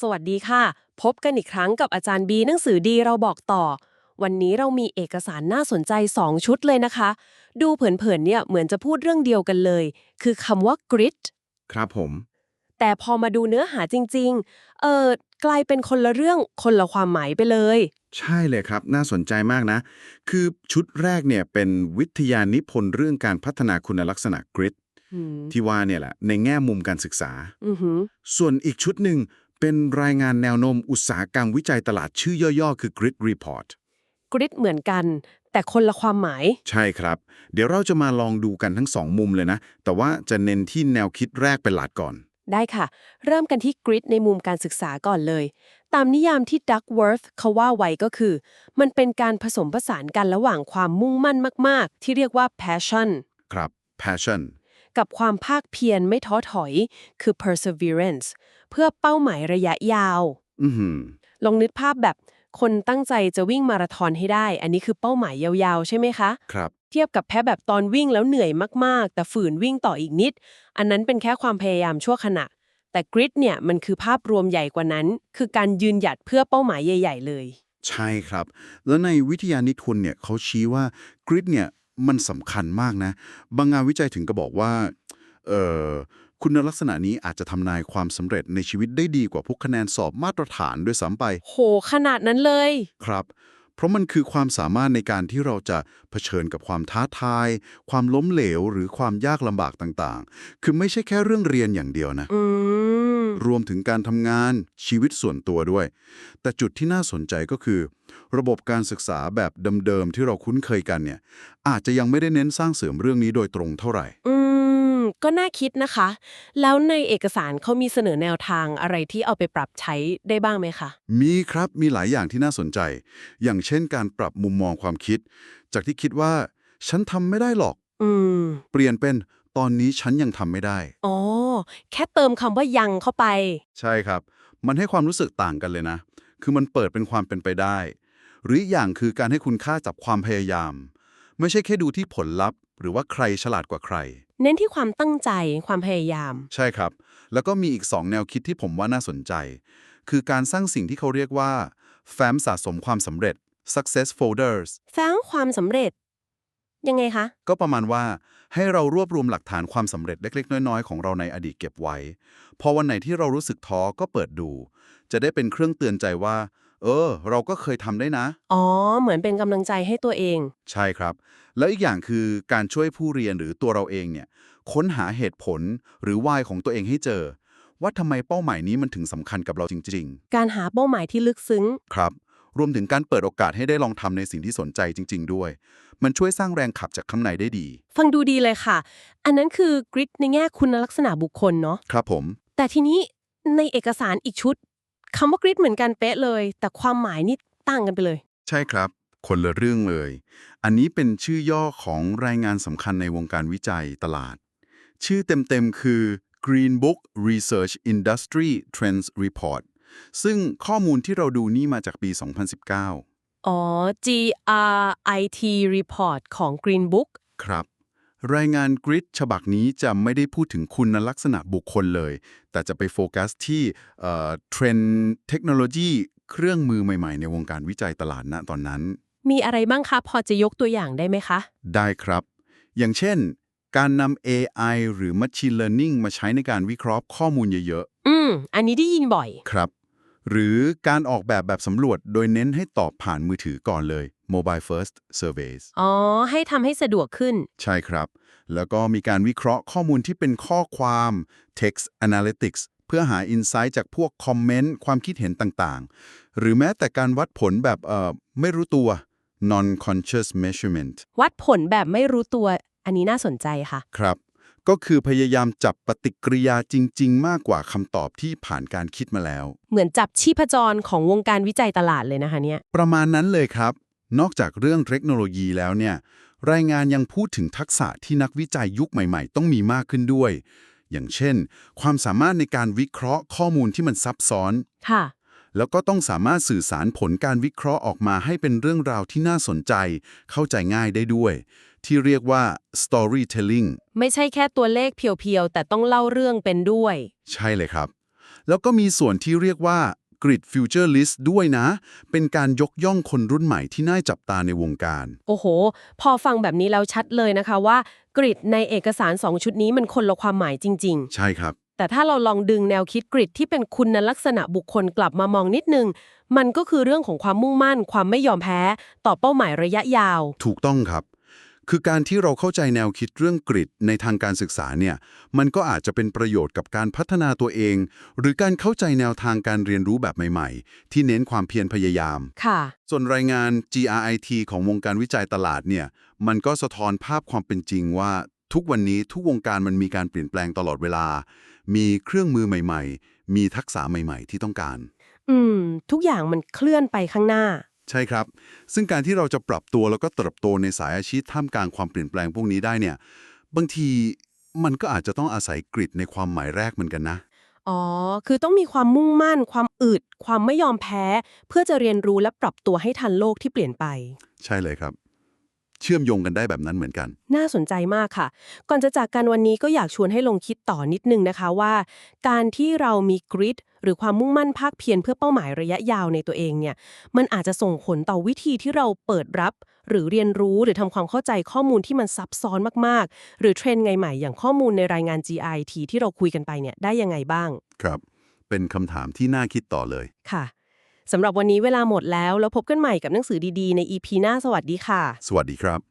สวัสดีค่ะ พบกันอีกครั้งกับอาจารย์บีหนังสือดีเราบอกต่อ วันนี้เรามีเอกสารน่าสนใจ 2 ชุดเลยนะคะ ดูเผินๆเนี่ยเหมือนจะพูดเรื่องเดียวกันเลย คือคำว่า grit ครับผม แต่พอมาดูเนื้อหาจริง ๆ เออกลายเป็นคนละเรื่องคนละความหมายไปเลย ใช่เลยครับ น่าสนใจมากนะ คือชุดแรกเนี่ยเป็นวิทยานิพนธ์เรื่องการพัฒนาคุณลักษณะกริดอืมที่ว่าเนี่ยแหละในแง่มุมการศึกษาอือหือส่วนอีกชุดหนึ่ง เป็นรายงานแนวโน้มอุตสาหกรรมวิจัยตลาดชื่อย่อๆ คือ Grid Report grit เหมือนกัน แต่คนละความหมาย ใช่ครับ เดี๋ยวเราจะมาลองดูกันทั้งสองมุมเลยนะ แต่ว่าจะเน้นที่แนวคิดแรกเป็นหลักก่อน ได้ค่ะ เริ่มกันที่ grit ในมุมการศึกษาก่อนเลย ตามนิยามที่ Duckworth เขาว่าไว้ก็คือ มันเป็นการผสมผสานกันระหว่างความมุ่งมั่นมาก ๆ ที่เรียกว่า passion ครับ passion กับความภาคเพียรไม่ท้อถอย คือ perseverance เพื่อเป้าหมายระยะยาว อือหือลองนึกภาพแบบคนตั้งใจจะวิ่งมาราธอนให้ได้ อันนี้คือเป้าหมายยาวๆ ใช่ไหมคะ ครับ เทียบกับแพ้แบบตอนวิ่งแล้วเหนื่อยมากๆ แต่ฝืนวิ่งต่ออีกนิด อันนั้นเป็นแค่ความพยายามชั่วขณะ แต่กริดเนี่ยมันคือภาพรวมใหญ่กว่านั้น คือการยืนหยัดเพื่อเป้าหมายใหญ่ ๆ เลย ใช่ครับ แล้วในวิทยานิพนธ์เนี่ยเขาชี้ว่ากริดเนี่ย มันสำคัญมากนะ บางงานวิจัยถึงก็บอกว่าเอ่อคุณลักษณะนี้อาจจะทำนายความสำเร็จในชีวิตได้ดีกว่าพวกคะแนนสอบมาตรฐานด้วยซ้ำไป โห ขนาดนั้นเลย ครับ เพราะมันคือความสามารถในการที่เราจะเผชิญกับความท้าทาย ความล้มเหลว หรือความยากลำบากต่างๆ คือไม่ใช่แค่เรื่องเรียนอย่างเดียวนะ อืม รวมถึงการทำงานชีวิตส่วนตัวด้วย แต่จุดที่น่าสนใจก็คือ ระบบการศึกษาแบบเดิมๆที่เราคุ้นเคยกันเนี่ย อาจจะยังไม่ได้เน้นสร้างเสริมเรื่องนี้โดยตรงเท่าไหร่อืมก็น่าคิดนะคะ แล้วในเอกสารเขามีเสนอแนวทางอะไรที่เอาไปปรับใช้ได้บ้างไหมคะมีครับมีหลายอย่างที่น่าสนใจ อย่างเช่นการปรับมุมมองความคิด จากที่คิดว่า ฉันทำไม่ได้หรอก อืม เปลี่ยนเป็น ตอนนี้ฉันยังทำไม่ได้ อ๋อ แค่เติมคำว่ายังเข้าไป ใช่ครับ มันให้ความรู้สึกต่างกันเลยนะ คือมันเปิดเป็นความเป็นไปได้ หรืออีกอย่างคือการให้คุณค่าจับความพยายาม ไม่ใช่แค่ดูที่ผลลัพธ์ หรือว่าใครฉลาดกว่าใคร เน้นที่ความตั้งใจความพยายาม ใช่ครับ แล้วก็มีอีกสองแนวคิดที่ผมว่าน่าสนใจ คือการสร้างสิ่งที่เขาเรียกว่าแฟ้มสะสมความสำเร็จ success folders สร้างความสำเร็จ ยังไงคะ ก็ประมาณว่าให้เรารวบรวมหลักฐานความสำเร็จเล็ก ๆ น้อย ๆ ของเราในอดีตเก็บไว้ พอวันไหนที่เรารู้สึกท้อก็เปิดดู จะได้เป็นเครื่องเตือนใจว่า เออ เราก็เคยทำได้นะ อ๋อ เหมือนเป็นกำลังใจให้ตัวเอง ใช่ครับ แล้วอีกอย่างคือการช่วยผู้เรียนหรือตัวเราเองเนี่ยค้นหาเหตุผลหรือ why ของตัวเองให้เจอ ว่าทำไมเป้าหมายนี้มันถึงสำคัญกับเราจริง การหาเป้าหมายที่ลึกซึ้ง ๆ ครับ รวมถึงการเปิดโอกาสให้ได้ลองทำในสิ่งที่สนใจจริง ๆ ด้วย มันช่วยสร้างแรงขับจากข้างในได้ดี ฟังดูดีเลยค่ะ อันนั้นคือกริดในแง่คุณลักษณะบุคคลเนาะครับผม แต่ทีนี้ในเอกสารอีกชุดคำว่ากริดเหมือนกันเป๊ะเลย แต่ความหมายนี่ต่างกันไปเลย ใช่ครับ คนละเรื่องเลย อันนี้เป็นชื่อย่อของรายงานสำคัญในวงการวิจัยตลาด ชื่อเต็มๆคือ Green Book Research Industry Trends Report ซึ่งข้อมูลที่เราดูนี่มาจากปี 2019 อ๋อ GRIT report ของ Green Book ครับ รายงานกริดฉบับนี้จะไม่ได้พูดถึงคุณลักษณะบุคคลเลย แต่จะไปโฟกัสที่เอ่อเทรนด์เทคโนโลยีเครื่องมือใหม่ๆ ในวงการวิจัยตลาดณตอนนั้น มีอะไรบ้างคะ พอจะยกตัวอย่างได้ไหมคะ ได้ครับ อย่างเช่น การนำ AI หรือ Machine Learning มาใช้ในการวิเคราะห์ข้อมูลเยอะอืม อันนี้ได้ยินบ่อยๆครับ หรือการออกแบบแบบสำรวจโดยเน้นให้ตอบผ่านมือถือก่อนเลย Mobile First Surveys อ๋อ ให้ทำให้สะดวกขึ้น ใช่ครับ แล้วก็มีการวิเคราะห์ข้อมูลที่เป็นข้อความ text analytics เพื่อหา insight จากพวกคอมเมนต์ความคิดเห็นต่างๆ หรือแม้แต่การวัดผลแบบเอ่อไม่รู้ตัว non conscious measurement วัดผลแบบไม่รู้ตัว อันนี้น่าสนใจค่ะ ครับ ก็คือพยายามจับปฏิกิริยาจริง ๆ มากกว่าคำตอบที่ผ่านการคิดมาแล้ว เหมือนจับชีพจรของวงการวิจัยตลาดเลยนะคะเนี่ย ประมาณนั้นเลยครับ นอกจากเรื่องเทคโนโลยีแล้วเนี่ย รายงานยังพูดถึงทักษะที่นักวิจัยยุคใหม่ ๆ ต้องมีมากขึ้นด้วย อย่างเช่น ความสามารถในการวิเคราะห์ข้อมูลที่มันซับซ้อน ค่ะ แล้วก็ต้องสามารถสื่อสารผลการวิเคราะห์ออกมาให้เป็นเรื่องราวที่น่าสนใจ เข้าใจง่ายได้ด้วย ที่เรียกว่า storytelling ไม่ใช่แค่ตัวเลขเพียวๆ แต่ต้องเล่าเรื่องเป็นด้วย ใช่เลยครับ แล้วก็มีส่วนที่เรียกว่า Grid Future List ด้วยนะ เป็นการยกย่องคนรุ่นใหม่ที่น่าจับตาในวงการ โอ้โห พอฟังแบบนี้แล้วชัดเลยนะคะว่ากริดในเอกสาร 2 ชุดนี้มันคนละความหมายจริงใช่ครับๆ แต่ถ้าเราลองดึงแนวคิดกริดที่เป็นคุณลักษณะบุคคลกลับมามองนิดนึง มันก็คือเรื่องของความมุ่งมั่น ความไม่ยอมแพ้ ต่อเป้าหมายระยะยาว ถูกต้องครับ คือการที่เราเข้าใจแนวคิดเรื่องกริดในทางการศึกษาเนี่ย มันก็อาจจะเป็นประโยชน์กับการพัฒนาตัวเอง หรือการเข้าใจแนวทางการเรียนรู้แบบใหม่ ๆ ที่เน้นความเพียรพยายาม ค่ะ ส่วนรายงาน GRIT ของวงการวิจัยตลาดเนี่ย มันก็สะท้อนภาพความเป็นจริงว่า ทุกวันนี้ทุกวงการมันมีการเปลี่ยนแปลงตลอดเวลา มีเครื่องมือใหม่ๆ มีทักษะใหม่ๆ ที่ต้องการ อืม ทุกอย่างมันเคลื่อนไปข้างหน้า ใช่ครับ ซึ่งการที่เราจะปรับตัวแล้วก็เติบโตในสายอาชีพท่ามกลางความเปลี่ยนแปลงพวกนี้ได้เนี่ย บางทีมันก็อาจจะต้องอาศัยกริดในความหมายแรกเหมือนกันนะ อ๋อ คือต้องมีความมุ่งมั่น ความอึด ความไม่ยอมแพ้ เพื่อจะเรียนรู้และปรับตัวให้ทันโลกที่เปลี่ยนไป ใช่เลยครับ เชื่อมโยงกันได้แบบนั้นเหมือนกัน น่าสนใจมากค่ะ ก่อนจะจากกันวันนี้ก็อยากชวนให้ลงคิดต่อนิดนึงนะคะว่า การที่เรามีกริดหรือความมุ่งมั่นภาคเพียรเพื่อเป้าหมายระยะยาวในตัวเองเนี่ย มันอาจจะส่งผลต่อวิธีที่เราเปิดรับ หรือเรียนรู้หรือทำความเข้าใจข้อมูลที่มันซับซ้อนมากๆ หรือเทรนด์ไงใหม่อย่างข้อมูลในรายงาน GIT ที่เราคุยกันไปเนี่ยได้ยังไงบ้าง ครับ เป็นคำถามที่น่าคิดต่อเลยค่ะ สำหรับวันนี้เวลาหมดแล้ว แล้วพบกันใหม่กับหนังสือดีๆ ใน EP หน้าสวัสดีค่ะ สวัสดีครับ